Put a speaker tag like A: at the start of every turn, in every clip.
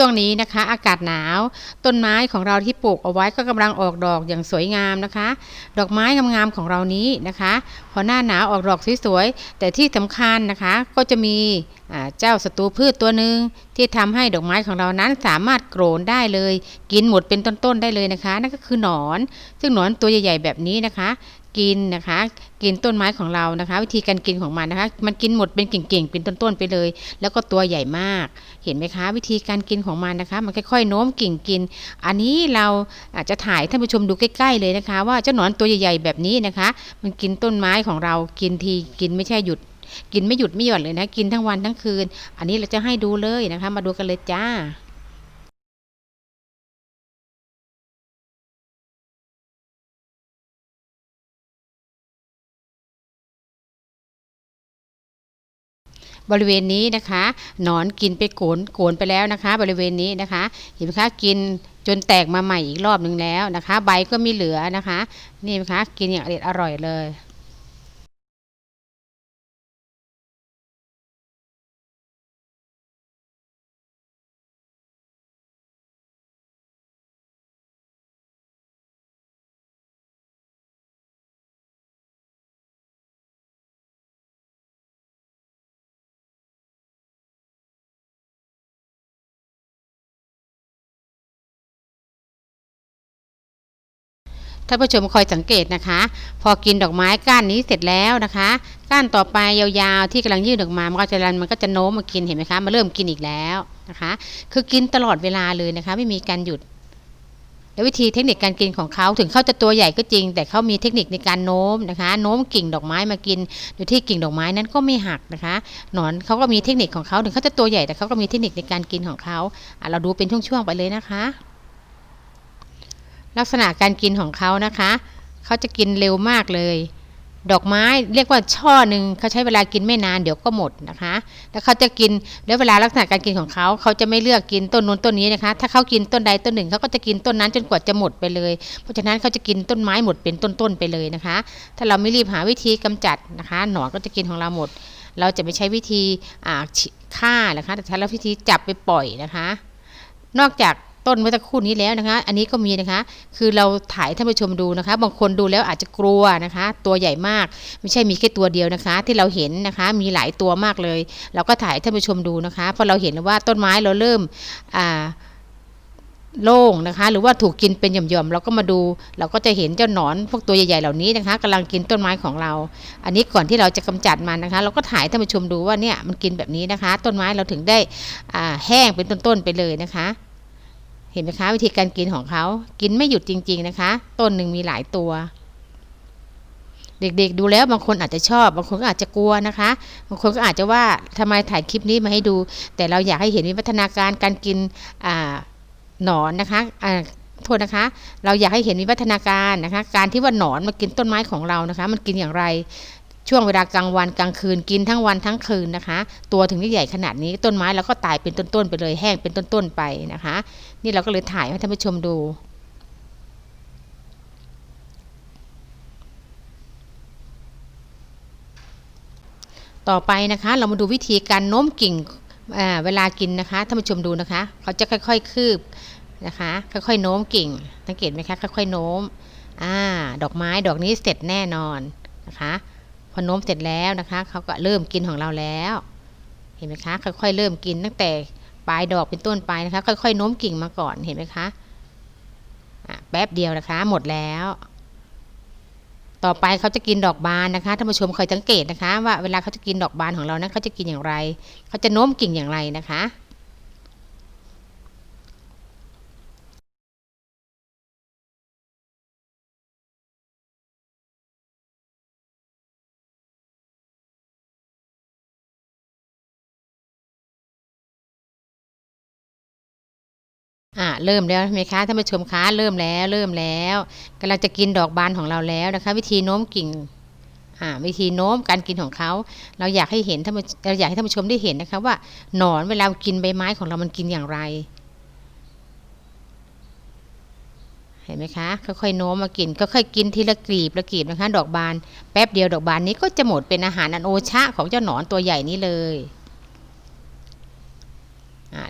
A: ช่วงนี้นะคะ อากาศหนาว ต้นไม้ของเราที่ปลูกเอาไว้ก็กำลังออกดอกอย่างสวยงามนะคะ ดอกไม้งามๆของเรานี้นะคะพอหน้าหนาวออกดอกสวยๆแต่ที่สำคัญนะคะก็จะมีเจ้าศัตรูพืชตัวหนึ่งที่ทำให้ดอกไม้ของเรานั้นสามารถโกรนได้เลย กินหมดเป็นต้นๆได้เลยนะคะ นั่นก็คือหนอน ซึ่งหนอนตัวใหญ่ ๆ แบบนี้นะคะ กินนะคะ กินต้นไม้ของเรานะคะ วิธีการกินของมันนะคะ มันกินหมดเป็นกิ่งๆเป็นต้นๆไปเลย แล้วก็ตัวใหญ่มาก เห็นไหมคะ วิธีการกินของมันนะคะ มันค่อยๆโน้มกิ่งกิน อันนี้เราอาจจะถ่ายท่านผู้ชมดูใกล้ๆเลยนะคะ ว่าเจ้าหนอนตัวใหญ่ๆแบบนี้นะคะ มันกินต้นไม้ของเรากินทีกินไม่ใช่หยุด กินไม่หยุดไม่หย่อนเลยนะ กินทั้งวันทั้งคืน อันนี้เราจะให้ดูเลยนะคะ มาดูกันเลยจ้า บริเวณนี้นะคะหนอนกินไปโกนโกนไปแล้วนะคะ บริเวณนี้นะคะ เห็นไหมคะกินจนแตกมาใหม่อีกรอบหนึ่งแล้วนะคะ ใบก็มีเหลือนะคะ นี่นะคะกินอย่างอร่อยเลย ท่านผู้ชมคอยสังเกตนะคะ พอกินดอกไม้ก้านนี้เสร็จแล้วนะคะ ก้านต่อไปยาวๆที่กำลังยื่นออกมามันก็จะรันมันก็จะโน้มมากินเห็นไหมคะมาเริ่มกินอีกแล้วนะคะ คือกินตลอดเวลาเลยนะคะ ไม่มีการหยุดแล้ววิธีเทคนิคการกินของเขาถึงเขาจะตัวใหญ่ก็จริง แต่เขามีเทคนิคในการโน้มนะคะโน้มกิ่งดอกไม้มากินโดยที่กิ่งดอกไม้นั้นก็ไม่หักนะคะ หนอนเขาก็มีเทคนิคของเขาถึงเขาจะตัวใหญ่แต่เขาก็มีเทคนิคในการกินของเขาเราดูเป็นช่วงๆไปเลยนะคะ ลักษณะการกินของเขานะคะ เขาจะกินเร็วมากเลย ดอกไม้เรียกว่าช่อหนึ่งเขาใช้เวลากินไม่นานเดี๋ยวก็หมดนะคะแล้วเขาจะกินแล้วเวลาลักษณะการกินของเขาเขาจะไม่เลือกกินต้นนู้นต้นนี้นะคะ ถ้าเขากินต้นใดต้นหนึ่งเขาก็จะกินต้นนั้นจนกว่าจะหมดไปเลย เพราะฉะนั้นเขาจะกินต้นไม้หมดเป็นต้นๆไปเลยนะคะ ถ้าเราไม่รีบหาวิธีกำจัดนะคะ หนอนก็จะกินของเราหมด เราจะไม่ใช้วิธีฆ่านะคะแต่ใช้วิธีจับไปปล่อยนะคะ นอกจาก ต้นเมื่อสักครู่นี้แล้วนะคะ อันนี้ก็มีนะคะ คือเราถ่ายท่านผู้ชมดูนะคะ บางคนดูแล้วอาจจะกลัวนะคะ ตัวใหญ่มาก ไม่ใช่มีแค่ตัวเดียวนะคะ ที่เราเห็นนะคะ มีหลายตัวมากเลย เราก็ถ่ายท่านผู้ชมดูนะคะ เพราะเราเห็นว่าต้นไม้เราเริ่มอ่าโล่งนะคะ หรือว่าถูกกินเป็นหย่อมๆเราก็มาดู เราก็จะเห็นเจ้าหนอนพวกตัวใหญ่ๆเหล่านี้นะคะกำลังกินต้นไม้ของเรา อันนี้ก่อนที่เราจะกำจัดมันนะคะ เราก็ถ่ายท่านผู้ชมดูว่าเนี่ยมันกินแบบนี้นะคะ ต้นไม้เราถึงได้แห้งเป็นต้นๆไปเลยนะคะ เห็นไหมคะ วิธีการกินของเขากินไม่หยุดจริง ๆนะคะ ต้นหนึ่งมีหลายตัว เด็กๆ ดูแล้วบางคนอาจจะชอบ บางคนก็อาจจะกลัวนะคะ บางคนก็อาจจะว่าทำไมถ่ายคลิปนี้มาให้ดู แต่เราอยากให้เห็นวิวัฒนาการการกินหนอนนะคะอ่าโทษนะคะ เราอยากให้เห็นวิวัฒนาการนะคะ การที่ว่าหนอนมากินต้นไม้ของเรานะคะ มันกินอย่างไร ช่วงเวลากลางวันกลางคืนกินทั้งวันทั้งคืนนะคะ ตัวถึงได้ใหญ่ขนาดนี้ต้นไม้เราก็ตายเป็นต้นๆไปเลยแห้งเป็นต้นๆไปนะคะ นี่เราก็เลยถ่ายให้ท่านผู้ชมดูต่อไปนะคะเรามาดูวิธีการโน้มกิ่งเวลากินนะคะท่านผู้ชมดูนะคะ เขาจะค่อยๆคืบนะคะ ค่อยๆโน้มกิ่งสังเกตไหมคะค่อยๆโน้มอ่าดอกไม้ดอกนี้เสร็จแน่นอนนะคะ อโน้มเสร็จแล้วนะคะเขาก็เริ่มกินของเราแล้ว เห็นไหมคะค่อยๆเริ่มกินตั้งแต่ปลายดอกเป็นต้นไปนะคะ ค่อยๆโน้มกิ่งมาก่อนเห็นไหมคะแป๊บเดียวนะคะ หมดแล้ว ต่อไปเขาจะกินดอกบานนะคะท่านผู้ชมเคยสังเกตนะคะ ว่าเวลาเขาจะกินดอกบานของเรานะเขาจะกินอย่างไร เขาจะโน้มกิ่งอย่างไรนะคะ อ่าเริ่มแล้วใช่ไหมคะท่านผู้ชมคะเริ่มแล้วเริ่มแล้วกำลังจะกินดอกบานของเราแล้วนะคะ วิธีโน้มกิ่งอ่าวิธีโน้มการกินของเขา เราอยากให้เห็นท่านเราอยากให้ท่านผู้ชมได้เห็นนะคะว่าหนอนเวลากินใบไม้ของเรามันกินอย่างไรเห็นไหมคะค่อยๆโน้มมากินค่อยๆกินทีละกลีบละกลีบนะคะ ดอกบานแป๊บเดียวดอกบานนี้ก็จะหมดเป็นอาหารอันโอชะของเจ้าหนอนตัวใหญ่นี้เลย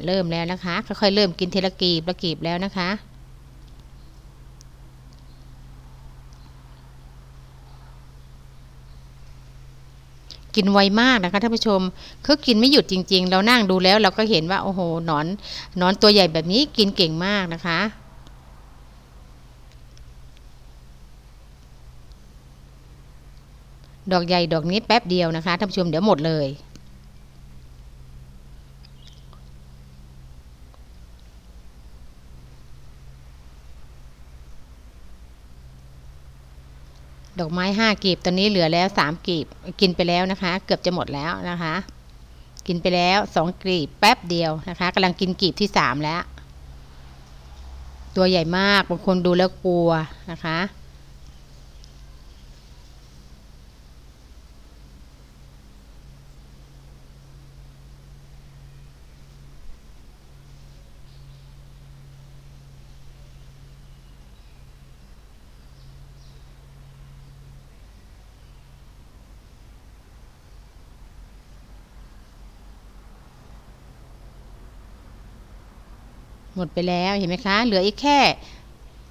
A: เริ่มแล้วนะคะ ค่อยๆเริ่มกินเทละกีบละกีบแล้วนะคะ กินไวมากนะคะท่านผู้ชมคือกินไม่หยุดจริง ๆ เรานั่งดูแล้วเราก็เห็นว่าโอ้โหหนอนหนอนตัวใหญ่แบบนี้กินเก่งมากนะคะดอกใหญ่ดอกนี้แป๊บเดียวนะคะท่านผู้ชมเดี๋ยวหมดเลย ดอกไม้ห้ากีบตอนนี้เหลือแล้วสามกีบกินไปแล้วนะคะ เกือบจะหมดแล้วนะคะ กินไปแล้วสองกีบแป๊บเดียวนะคะกำลังกินกีบที่สามแล้ว ตัวใหญ่มากบางคนดูแล้วกลัวนะคะ หมดไปแล้วเห็นไหมคะ เหลืออีกแค่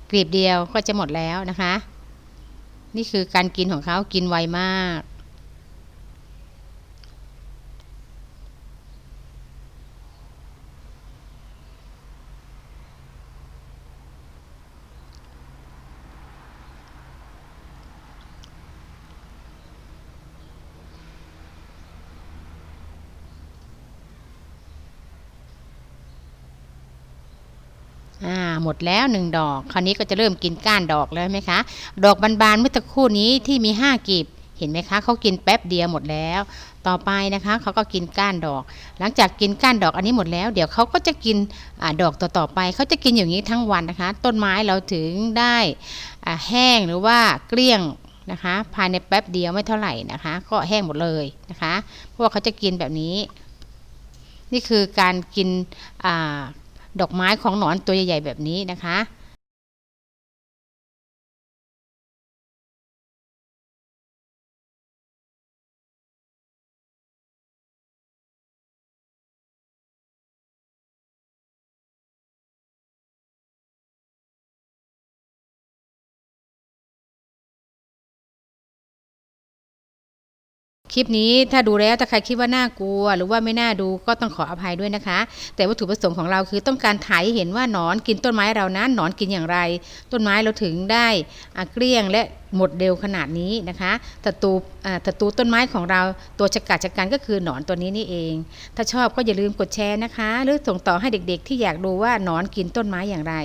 A: กลีบเดียวก็จะหมดแล้วนะคะ นี่คือการกินของเขากินไวมาก อ่าหมดแล้วหนึ่งดอก คราวนี้ก็จะเริ่มกินก้านดอกแล้วไหมคะ ดอกบานๆเมื่อตะคู่นี้ที่มีห้ากีบเห็นไหมคะเขากินแป๊บเดียวหมดแล้ว ต่อไปนะคะเขาก็กินก้านดอก หลังจากกินก้านดอกอันนี้หมดแล้ว เดี๋ยวเขาก็จะกินอดอกต่อๆไปเขาจะกินอย่างนี้ทั้งวันนะคะ ต้นไม้เราถึงได้แห้งหรือว่าเกลี้ยงนะคะ ภายในแป๊บเดียวไม่เท่าไหร่นะคะ ก็แห้งหมดเลยนะคะเพราะว่าเขาจะกินแบบนี้ นี่คือการกิน ดอกไม้ของหนอนตัวใหญ่ๆแบบนี้นะคะ คลิปนี้ถ้าดูแล้วถ้าใครคิดว่าน่ากลัว หรือว่าไม่น่าดูก็ต้องขออภัยด้วยนะคะ แต่วัตถุประสงค์ของเราคือต้องการถ่ายให้เห็นว่าหนอนกินต้นไม้เรานั้นหนอนกินอย่างไร ต้นไม้เราถึงได้เกลี้ยงและหมดเร็วขนาดนี้นะคะศัตรูศัตรูต้นไม้ของเราตัวฉกาจจักกันก็คือหนอนตัวนี้นี่เอง ถ้าชอบก็อย่าลืมกดแชร์นะคะ หรือส่งต่อให้เด็กๆ ที่อยากดูว่าหนอนกินต้นไม้อย่างไร